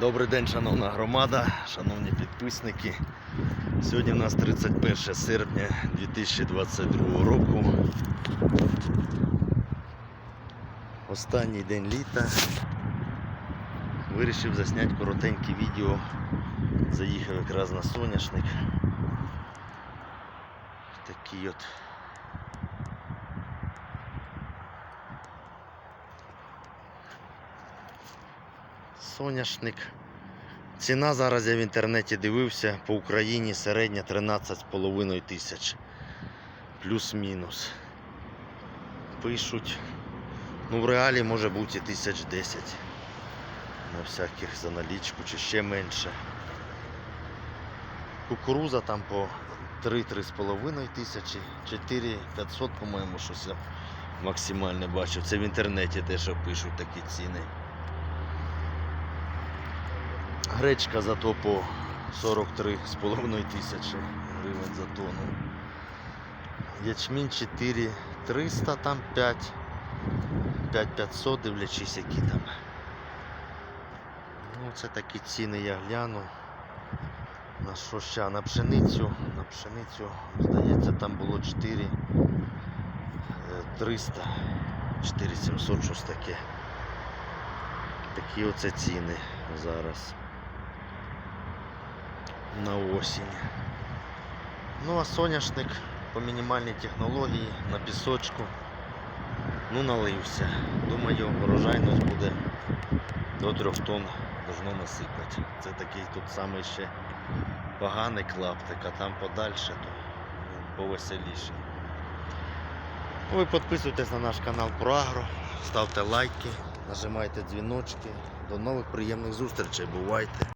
Добрий день, шановна громада, шановні підписники. Сьогодні у нас 31 серпня 2022 року. Останній день літа. Вирішив засняти коротеньке відео. Заїхав якраз на соняшник. Такий от соняшник. Ціна зараз я в інтернеті дивився по Україні середня 13,5 тисяч. Плюс-мінус. Пишуть. Ну в реалі може бути і тисяч 10. На всяких за налічку чи ще менше. Кукуруза там по 3-3,5 тисячі, 4 500, по-моєму, щось я максимальне бачив. Це в інтернеті те, що пишуть такі ціни. Гречка зато по 43,5 тисячі гривень за тонну. Ячмінь 4300, там 5, 5500, дивлячись, які там. Ну, це такі ціни я гляну. На що ще? На пшеницю. На пшеницю, здається, там було 4 е, 300, 4700, щось таке. Такі оце ціни зараз на осінь. Ну а соняшник по мінімальній технології на пісочку. Ну налився. Думаю, урожайність буде до 3 тонн должно насипати. Це такий тут самий ще поганий клаптик, а там подальше, то він повеселіший. Ну, Ви підписуйтесь на наш канал про Агро, ставте лайки, нажимайте дзвіночки. До нових приємних зустрічей. Бувайте!